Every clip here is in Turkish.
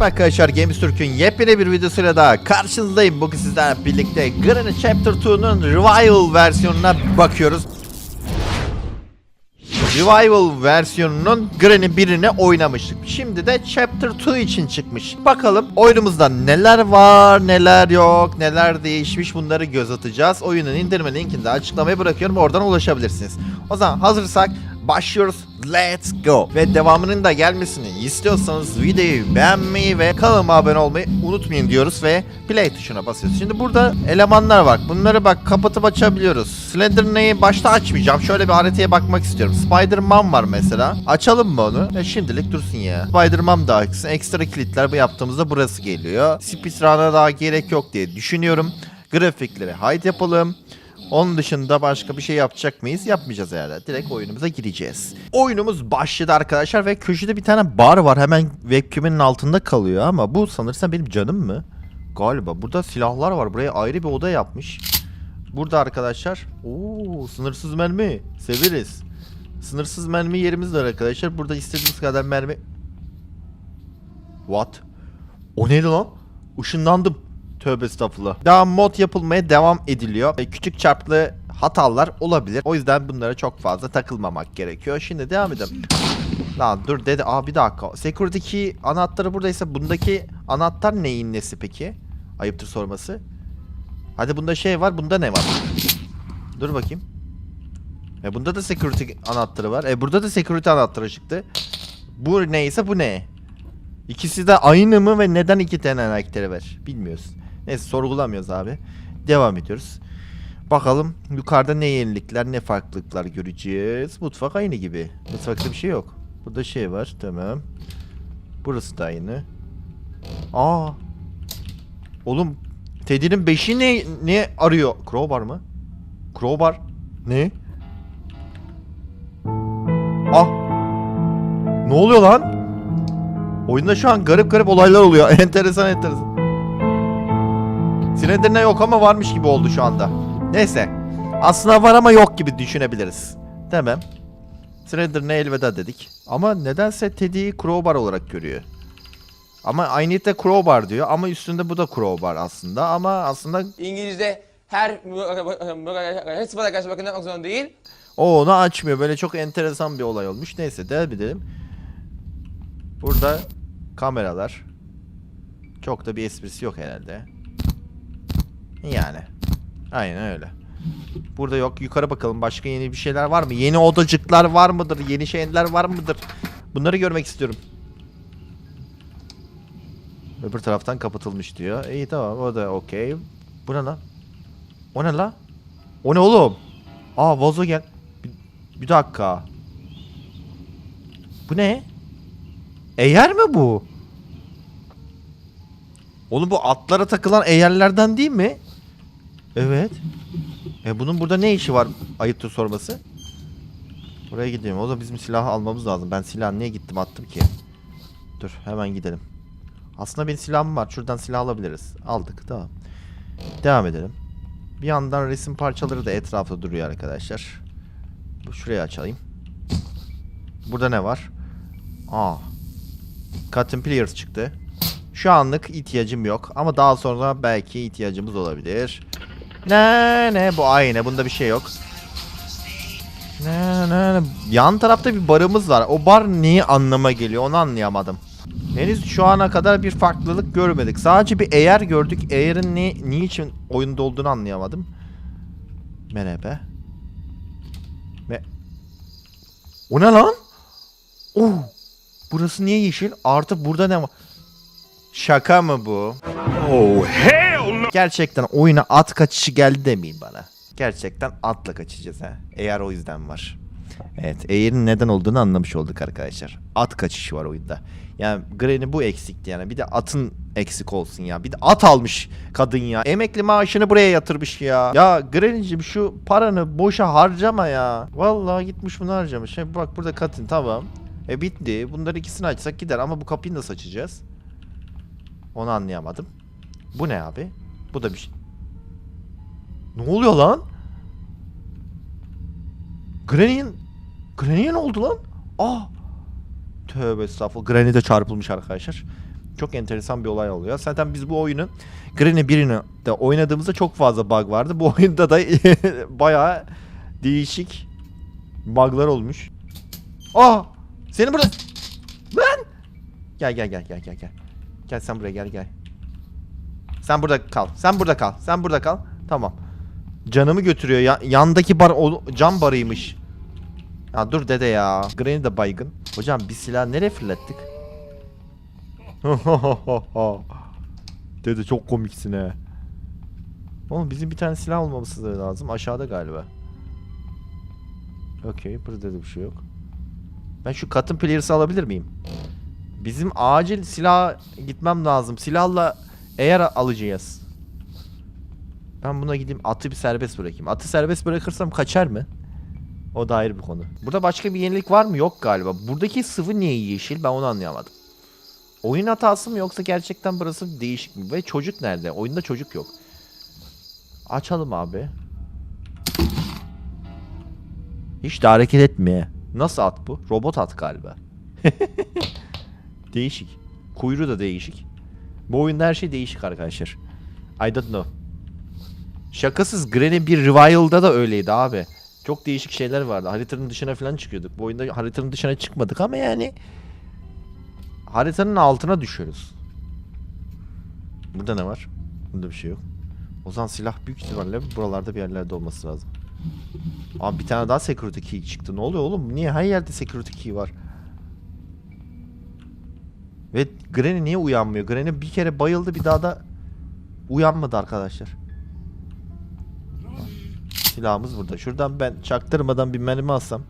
Merhaba arkadaşlar Games Türk'ün yepyeni bir videosuyla daha karşınızdayım. Bugün sizlerle birlikte Granny Chapter 2'nun Revival versiyonuna bakıyoruz. Revival versiyonunun Granny 1'ini oynamıştık. Şimdi de Chapter 2 için çıkmış. Bakalım oyunumuzda neler var, neler yok, neler değişmiş bunları göz atacağız. Oyunun indirme linkini de açıklamaya bırakıyorum. Oradan ulaşabilirsiniz. O zaman hazırsak başlıyoruz. Let's go. Ve devamının da gelmesini istiyorsanız videoyu beğenmeyi ve kanalıma abone olmayı unutmayın diyoruz ve play tuşuna basıyoruz. Şimdi burada elemanlar var. Bunları bak kapatıp açabiliyoruz. Slenderman'i başta açmayacağım. Şöyle bir haritaya bakmak istiyorum. Spider-Man var mesela. Açalım mı onu? E şimdilik dursun ya. Spider-Man da açsın. Ekstra kilitler bu yaptığımızda burası geliyor. Speedrun'a daha gerek yok diye düşünüyorum. Grafikleri hide yapalım. Onun dışında başka bir şey yapacak mıyız? Yapmayacağız herhalde. Direkt oyunumuza gireceğiz. Oyunumuz başladı arkadaşlar ve köşede bir tane bar var. Hemen webcam'in altında kalıyor ama bu sanırsam benim canım mı? Galiba. Burada silahlar var. Buraya ayrı bir oda yapmış. Burada arkadaşlar. Oo, sınırsız mermi. Severiz. Sınırsız mermi yerimiz var arkadaşlar. Burada istediğimiz kadar mermi. What? O neydi lan? Işınlandım. Tövbe estağfurullah. Daha mod yapılmaya devam ediliyor. E, Küçük çarplı hatalar olabilir. O yüzden bunlara çok fazla takılmamak gerekiyor. Şimdi devam edelim. Lan dur dedi. Aa bir dakika. Security anahtarı buradaysa bundaki anahtar neyin nesi peki? Ayıptır sorması. Hadi bunda şey var. Bunda ne var? Dur bakayım. E bunda da security anahtarı var. E burada da security anahtarı çıktı. Bu neyse bu ne? İkisi de aynı mı ve neden iki tane anahtarı var? Bilmiyoruz. Neyse sorgulamıyoruz abi. Devam ediyoruz. Bakalım yukarıda ne yenilikler ne farklılıklar göreceğiz. Mutfak aynı gibi. Mutfakta bir şey yok. Burada şey var tamam. Burası da aynı. Aa. Oğlum Teddy'nin beşi ne, ne arıyor? Crowbar mı? Crowbar. Ne? Ah. Ne oluyor lan? Oyunda şu an garip garip olaylar oluyor. enteresan enteresan. Slender'ne yok ama varmış gibi oldu şu anda. Neyse. Aslında var ama yok gibi düşünebiliriz. Tamam. Slender'ne elveda dedik. Ama nedense Teddy'yi crowbar olarak görüyor. Ama I need a crowbar diyor ama üstünde bu da crowbar aslında ama aslında İngilizce her sıfata karşı bakın yapmak zorunda değil. o onu açmıyor. Böyle çok enteresan bir olay olmuş. Neyse devam edelim. Burada kameralar. Çok da bir esprisi yok herhalde. Yani. Aynen öyle. Burada yok. Yukarı bakalım. Başka yeni bir şeyler var mı? Yeni odacıklar var mıdır? Yeni şeyler var mıdır? Bunları görmek istiyorum. Öbür taraftan kapatılmış diyor. İyi tamam o da okey. Bu ne lan? O ne la? O ne oğlum? Aa vazo gel. Bir, bir dakika. Bu ne? Eğer mi bu? Oğlum bu atlara takılan eğerlerden değil mi? Evet. E bunun burada ne işi var ayıptır sorması? Buraya gidelim. O da bizim silahı almamız lazım. Ben silahı niye gittim attım ki? Dur hemen gidelim. Aslında benim silahım var. Şuradan silah alabiliriz. Aldık tamam. Devam edelim. Bir yandan resim parçaları da etrafta duruyor arkadaşlar. Şurayı açayım. Burada ne var? Aa. Cotton Pliers çıktı. Şu anlık ihtiyacım yok ama daha sonra belki ihtiyacımız olabilir. Ne ne bu aynı bunda bir şey yok. Ne ne ne. Yan tarafta bir barımız var. O bar neyi anlama geliyor onu anlayamadım. Henüz şu ana kadar bir farklılık görmedik. Sadece bir eğer gördük. Eğerin ne, niçin oyunda olduğunu anlayamadım. Merhaba. Me o ne lan? Oh. Burası niye yeşil? Artı burada ne var? Şaka mı bu? Oh hell! Gerçekten oyuna at kaçışı geldi demeyin bana. Gerçekten atla kaçacağız ha. Eğer o yüzden var. Evet, eğerin neden olduğunu anlamış olduk arkadaşlar. At kaçışı var oyunda. Yani Granny bu eksikti yani. Bir de atın eksik olsun ya. Bir de at almış kadın ya. Emekli maaşını buraya yatırmış ya. Ya Granny'cim şu paranı boşa harcama ya. Vallahi gitmiş bunu harcamış. Şimdi bak burada kadın tamam. E bitti. Bunları ikisini açsak gider ama bu kapıyı nasıl açacağız? Onu anlayamadım. Bu ne abi? Bu da bir şey. Ne oluyor lan? Granny'in Granny'e oldu lan? Ah! Tövbe estağfurullah. Granny de çarpılmış arkadaşlar. Çok enteresan bir olay oluyor. Zaten biz bu oyunu Granny 1'ini de oynadığımızda çok fazla bug vardı. Bu oyunda da bayağı değişik bug'lar olmuş. Aa! Seni burada... Lan! Gel gel gel gel gel gel. Gel sen buraya gel gel. Sen burada kal. Sen burada kal. Sen burada kal. Tamam. Canımı götürüyor. Ya, yandaki bar o, cam barıymış. Ya dur dede ya. Granny de baygın. Hocam bir silah nereye fırlattık? dede çok komiksin he. Oğlum bizim bir tane silah olmamız lazım. Aşağıda galiba. Okey. Burada da bir şey yok. Ben şu Cotton Players'ı alabilir miyim? Bizim acil silah gitmem lazım. Silahla eğer alacağız. Ben buna gideyim atı bir serbest bırakayım. Atı serbest bırakırsam kaçar mı? O da ayrı bir konu. Burada başka bir yenilik var mı? Yok galiba. Buradaki sıvı niye yeşil? Ben onu anlayamadım. Oyun hatası mı yoksa gerçekten burası değişik mi? Ve çocuk nerede? Oyunda çocuk yok. Açalım abi. Hiç de hareket etmiyor. Nasıl at bu? Robot at galiba. değişik. Kuyruğu da değişik. Bu oyunda her şey değişik arkadaşlar. I don't know. Şakasız Granny bir Revival'da da öyleydi abi. Çok değişik şeyler vardı. Haritanın dışına falan çıkıyorduk. Bu oyunda haritanın dışına çıkmadık ama yani haritanın altına düşüyoruz. Burada ne var? Burada bir şey yok. O zaman silah büyük ihtimalle buralarda bir yerlerde olması lazım. Abi bir tane daha security key çıktı. Ne oluyor oğlum? Niye her yerde security key var? Ve Granny niye uyanmıyor? Granny bir kere bayıldı bir daha da uyanmadı arkadaşlar. Silahımız burada. Şuradan ben çaktırmadan bir mermi alsam.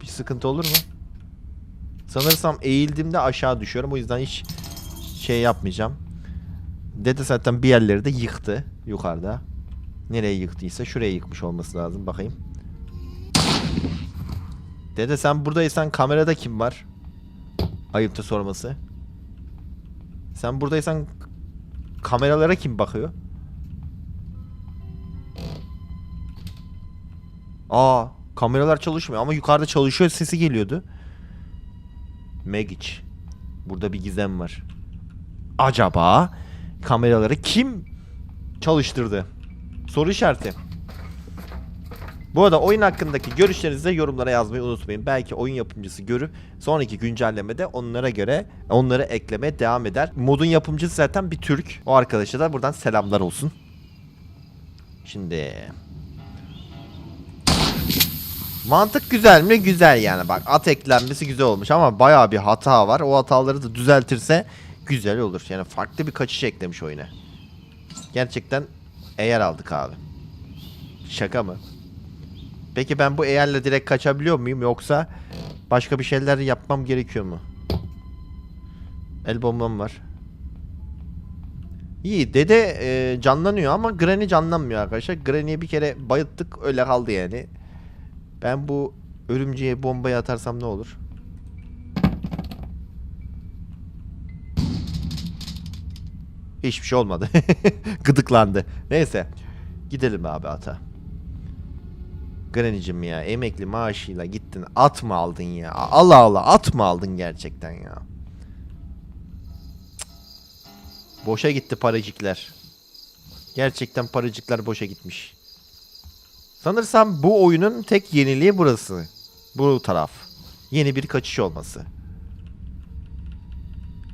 Bir sıkıntı olur mu? Sanırsam eğildiğimde aşağı düşüyorum. O yüzden hiç şey yapmayacağım. Dede zaten bir yerleri de yıktı yukarıda. Nereye yıktıysa şuraya yıkmış olması lazım. Bakayım. Dede sen buradaysan kamerada kim var? Ayıptır sorması. Sen buradaysan kameralara kim bakıyor? Aa, kameralar çalışmıyor ama yukarıda çalışıyor sesi geliyordu. Megic. Burada bir gizem var. Acaba kameraları kim çalıştırdı? Soru işareti. Bu arada oyun hakkındaki görüşlerinizi de yorumlara yazmayı unutmayın. Belki oyun yapımcısı görüp sonraki güncellemede onlara göre onları eklemeye devam eder. Modun yapımcısı zaten bir Türk. O arkadaşa da buradan selamlar olsun. Şimdi Mantık güzel mi? Güzel yani bak at eklenmesi güzel olmuş ama bayağı bir hata var. O hataları da düzeltirse güzel olur. Yani farklı bir kaçış eklemiş oyuna. Gerçekten eğer aldık abi. Şaka mı? Peki ben bu eğerle direkt kaçabiliyor muyum yoksa başka bir şeyler yapmam gerekiyor mu? El bombam var. İyi dede e, canlanıyor ama Granny canlanmıyor arkadaşlar. Granny'ye bir kere bayılttık öyle kaldı yani. Ben bu örümceğe bombayı atarsam ne olur? Hiçbir şey olmadı. Gıdıklandı. Neyse. Gidelim abi ata. Granny'cim ya emekli maaşıyla gittin at mı aldın ya? Allah Allah at mı aldın gerçekten ya? Boşa gitti paracıklar. Gerçekten paracıklar boşa gitmiş. Sanırsam bu oyunun tek yeniliği burası. Bu taraf. Yeni bir kaçış olması.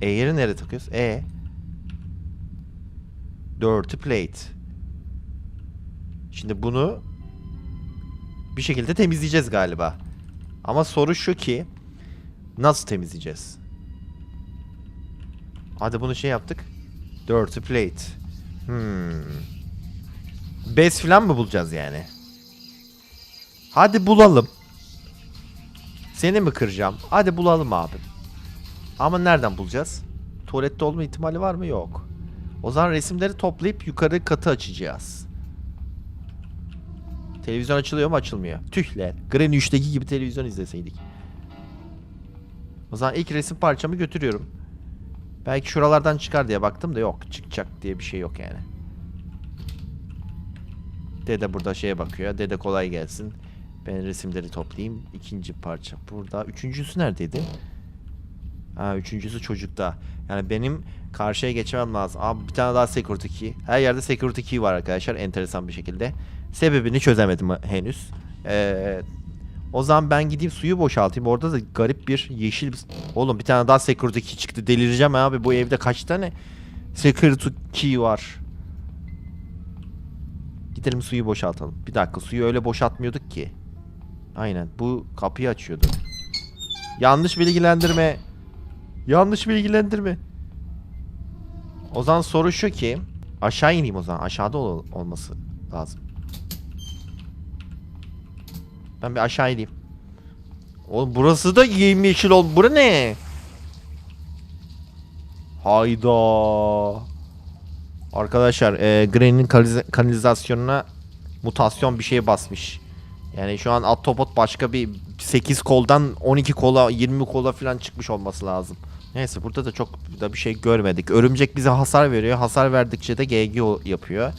E'leri nereye takıyoruz? E. Dirty plate. Şimdi bunu bir şekilde temizleyeceğiz galiba. Ama soru şu ki nasıl temizleyeceğiz? Hadi bunu şey yaptık. Dirty plate. Hmm. Bez falan mı bulacağız yani? Hadi bulalım. Seni mi kıracağım? Hadi bulalım abi. Ama nereden bulacağız? Tuvalette olma ihtimali var mı? Yok. O zaman resimleri toplayıp yukarı katı açacağız. Televizyon açılıyor mu? Açılmıyor. Tühler. Granny 3'teki gibi televizyon izleseydik. O zaman ilk resim parçamı götürüyorum. Belki şuralardan çıkar diye baktım da yok. Çıkacak diye bir şey yok yani. Dede burada şeye bakıyor. Dede kolay gelsin. Ben resimleri toplayayım. İkinci parça burada. Üçüncüsü neredeydi? Ha üçüncüsü çocukta. Yani benim karşıya geçmem lazım. Abi bir tane daha security key. Her yerde security key var arkadaşlar enteresan bir şekilde. Sebebini çözemedim henüz. Ee, o zaman ben gideyim suyu boşaltayım. Orada da garip bir yeşil... Oğlum bir tane daha security key çıktı. Delireceğim abi. Bu evde kaç tane security key var? Gidelim suyu boşaltalım. Bir dakika suyu öyle boşaltmıyorduk ki. Aynen bu kapıyı açıyordu. Yanlış bilgilendirme. Yanlış bilgilendirme. O zaman soru şu ki aşağı ineyim o zaman. Aşağıda ol- olması lazım. Ben bir aşağı ineyim. Oğlum burası da yemyeşil ol. Bura ne? Hayda. Arkadaşlar e, Granny'nin kanalize- kanalizasyonuna mutasyon bir şey basmış. Yani şu an Autobot başka bir 8 koldan 12 kola 20 kola falan çıkmış olması lazım. Neyse burada da çok da bir şey görmedik. Örümcek bize hasar veriyor. Hasar verdikçe de GG yapıyor.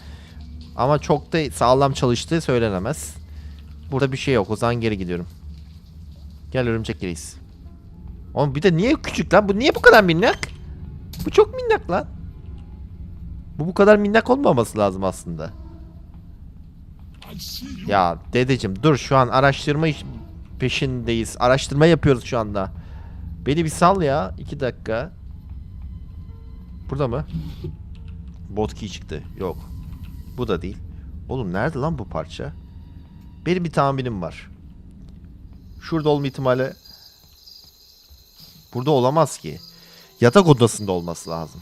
Ama çok da sağlam çalıştığı söylenemez. Burada bir şey yok. O zaman geri gidiyorum. Gel örümcek reis. Oğlum bir de niye küçük lan? Bu niye bu kadar minnak? Bu çok minnak lan. Bu bu kadar minnak olmaması lazım aslında. Ya dedeciğim dur şu an araştırma peşindeyiz. Araştırma yapıyoruz şu anda. Beni bir sal ya. iki dakika. Burada mı? Botki çıktı. Yok. Bu da değil. Oğlum nerede lan bu parça? Benim bir tahminim var. Şurada olma ihtimali burada olamaz ki. Yatak odasında olması lazım.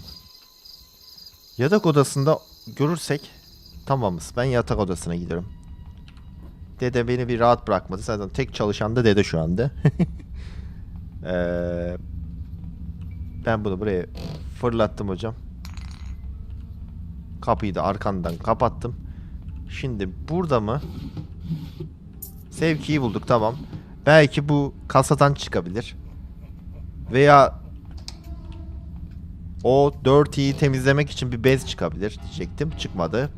Yatak odasında görürsek tamamız. Ben yatak odasına gidiyorum. Dede beni bir rahat bırakmadı. Zaten tek çalışan da dede şu anda. Ee, ben bunu buraya fırlattım hocam. Kapıyı da arkandan kapattım. Şimdi burada mı? Sevkiyi bulduk tamam. Belki bu kasadan çıkabilir. Veya o dirty'yi temizlemek için bir bez çıkabilir diyecektim. Çıkmadı.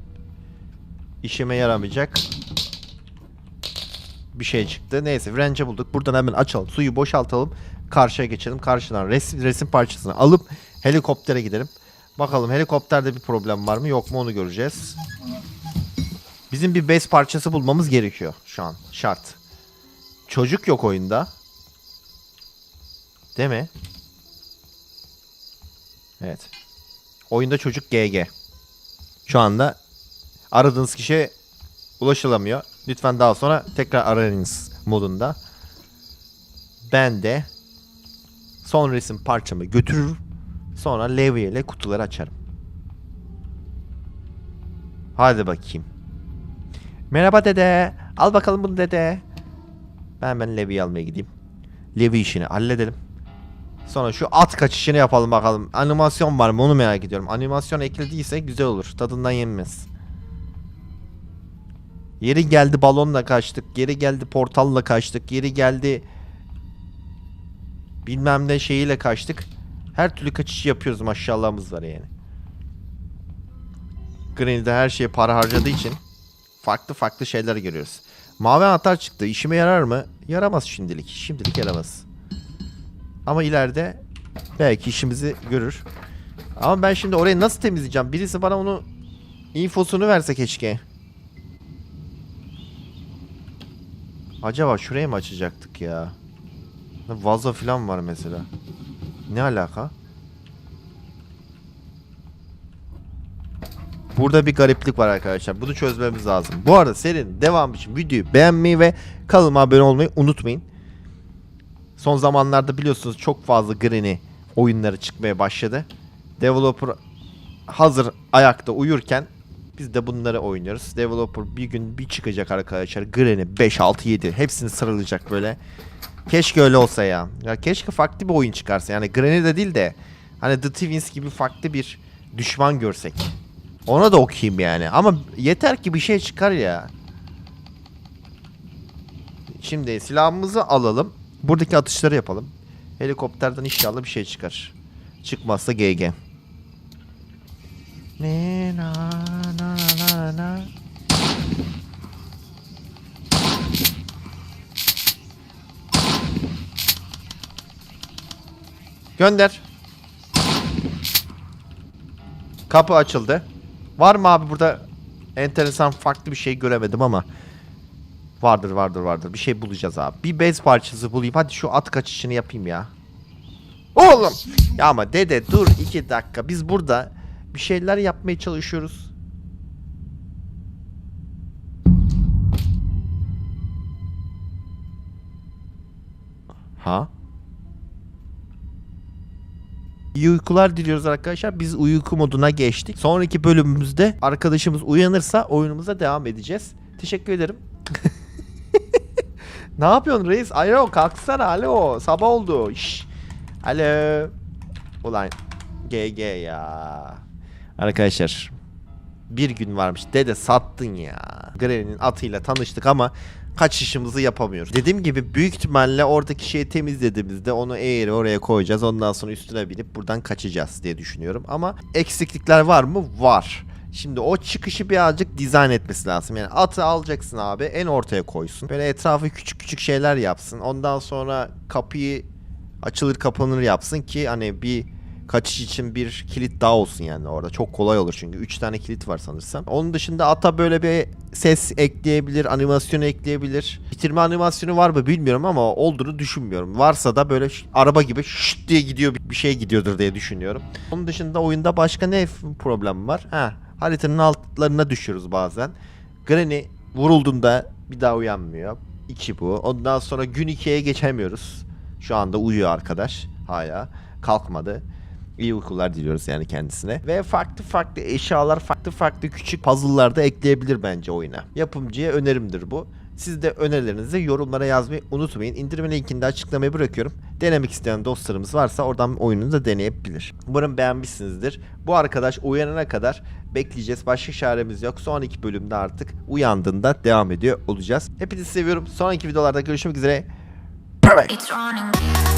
İşime yaramayacak bir şey çıktı. Neyse wrench'e bulduk. Buradan hemen açalım. Suyu boşaltalım. Karşıya geçelim. Karşıdan resim, resim parçasını alıp helikoptere gidelim. Bakalım helikopterde bir problem var mı yok mu onu göreceğiz. Bizim bir bez parçası bulmamız gerekiyor şu an. Şart. Çocuk yok oyunda. Değil mi? Evet. Oyunda çocuk GG. Şu anda aradığınız kişiye ulaşılamıyor. Lütfen daha sonra tekrar arayınız modunda. Ben de son resim parçamı götürür. Sonra levye ile kutuları açarım. Hadi bakayım. Merhaba dede. Al bakalım bunu dede. Ben ben levyeyi almaya gideyim. Levye işini halledelim. Sonra şu at kaçışını yapalım bakalım. Animasyon var mı onu merak ediyorum. Animasyon eklediyse güzel olur. Tadından yenmez. Yeri geldi balonla kaçtık. Yeri geldi portalla kaçtık. Yeri geldi bilmem ne şeyiyle kaçtık. Her türlü kaçış yapıyoruz maşallahımız var yani. Granny'de her şeye para harcadığı için farklı farklı şeyler görüyoruz. Mavi anahtar çıktı. İşime yarar mı? Yaramaz şimdilik. Şimdilik yaramaz. Ama ileride belki işimizi görür. Ama ben şimdi orayı nasıl temizleyeceğim? Birisi bana onu infosunu verse keşke. Acaba şuraya mı açacaktık ya? Vazo falan var mesela. Ne alaka? Burada bir gariplik var arkadaşlar. Bunu çözmemiz lazım. Bu arada serinin devamı için videoyu beğenmeyi ve kanalıma abone olmayı unutmayın. Son zamanlarda biliyorsunuz çok fazla Granny oyunları çıkmaya başladı. Developer hazır ayakta uyurken biz de bunları oynuyoruz. Developer bir gün bir çıkacak arkadaşlar. Granny 5, 6, 7 hepsini sıralayacak böyle. Keşke öyle olsa ya. Ya keşke farklı bir oyun çıkarsa. Yani Granny de değil de hani The Twins gibi farklı bir düşman görsek. Ona da okuyayım yani. Ama yeter ki bir şey çıkar ya. Şimdi silahımızı alalım. Buradaki atışları yapalım. Helikopterden inşallah bir şey çıkar. Çıkmazsa GG. Ne na na na na. Gönder. Kapı açıldı. Var mı abi burada enteresan farklı bir şey göremedim ama. Vardır vardır vardır. Bir şey bulacağız abi. Bir bez parçası bulayım. Hadi şu at kaçışını yapayım ya. Oğlum. Ya ama dede dur iki dakika. Biz burada bir şeyler yapmaya çalışıyoruz. Ha? İyi uykular diliyoruz arkadaşlar. Biz uyku moduna geçtik. Sonraki bölümümüzde arkadaşımız uyanırsa oyunumuza devam edeceğiz. Teşekkür ederim. ne yapıyorsun reis? Alo kalksana alo. Sabah oldu. Şş. Alo. Ulan GG ya. Arkadaşlar bir gün varmış. Dede sattın ya. Granny'nin atıyla tanıştık ama kaçışımızı yapamıyoruz. Dediğim gibi büyük ihtimalle oradaki şeyi temizlediğimizde onu eğri oraya koyacağız. Ondan sonra üstüne binip buradan kaçacağız diye düşünüyorum. Ama eksiklikler var mı? Var. Şimdi o çıkışı birazcık dizayn etmesi lazım. Yani atı alacaksın abi en ortaya koysun. Böyle etrafı küçük küçük şeyler yapsın. Ondan sonra kapıyı açılır kapanır yapsın ki hani bir kaçış için bir kilit daha olsun yani orada. Çok kolay olur çünkü 3 tane kilit var sanırsam. Onun dışında ata böyle bir ses ekleyebilir, animasyon ekleyebilir. Bitirme animasyonu var mı bilmiyorum ama olduğunu düşünmüyorum. Varsa da böyle araba gibi şşt diye gidiyor bir şey gidiyordur diye düşünüyorum. Onun dışında oyunda başka ne problem var? Ha, haritanın altlarına düşüyoruz bazen. Granny vurulduğunda bir daha uyanmıyor. 2 bu. Ondan sonra gün 2'ye geçemiyoruz. Şu anda uyuyor arkadaş hala. Kalkmadı. İyi uykular diliyoruz yani kendisine. Ve farklı farklı eşyalar, farklı farklı küçük puzzle'lar da ekleyebilir bence oyuna. Yapımcıya önerimdir bu. Siz de önerilerinizi yorumlara yazmayı unutmayın. İndirme linkini de açıklamaya bırakıyorum. Denemek isteyen dostlarımız varsa oradan oyunu da deneyebilir. Umarım beğenmişsinizdir. Bu arkadaş uyanana kadar bekleyeceğiz. Başka çaremiz yok. Sonraki bölümde artık uyandığında devam ediyor olacağız. Hepinizi seviyorum. Sonraki videolarda görüşmek üzere. Bye bye.